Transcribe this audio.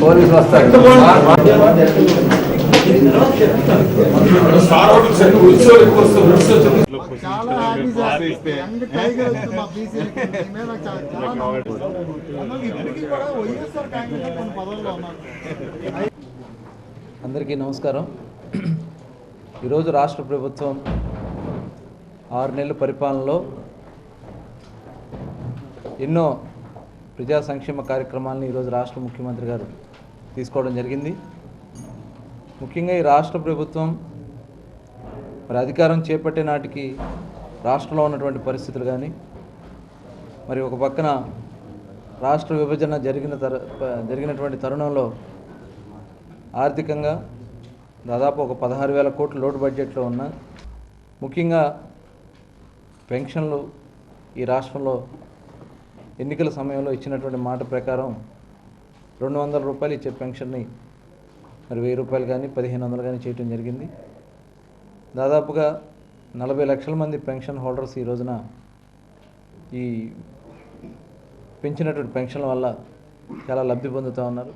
Police వస్తారు అందరికీ నమస్కారం. ఈరోజు రాష్ట్ర ప్రభుత్వం ఆరు నెలల పరిపాలనలో ఎన్నో ప్రజా సంక్షేమ కార్యక్రమాలను ఈరోజు రాష్ట్ర ముఖ్యమంత్రి గారు తీసుకోవడం జరిగింది. ముఖ్యంగా ఈ రాష్ట్ర ప్రభుత్వం మరి అధికారం చేపట్టే నాటికి రాష్ట్రంలో ఉన్నటువంటి పరిస్థితులు కానీ మరి ఒక పక్కన రాష్ట్ర విభజన జరిగిన తర జరిగినటువంటి తరుణంలో ఆర్థికంగా దాదాపు ఒక పదహారు వేల కోట్ల లోటు బడ్జెట్లో ఉన్న ముఖ్యంగా పెన్షన్లు ఈ రాష్ట్రంలో ఎన్నికల సమయంలో ఇచ్చినటువంటి మాట ప్రకారం రెండు వందల రూపాయలు ఇచ్చే పెన్షన్ని మరి వెయ్యి రూపాయలు కానీ పదిహేను వందలు కానీ చేయటం జరిగింది. దాదాపుగా నలభై లక్షల మంది పెన్షన్ హోల్డర్స్ ఈ రోజున ఈ పెంచినటువంటి పెన్షన్ల వల్ల చాలా లబ్ధి పొందుతూ ఉన్నారు.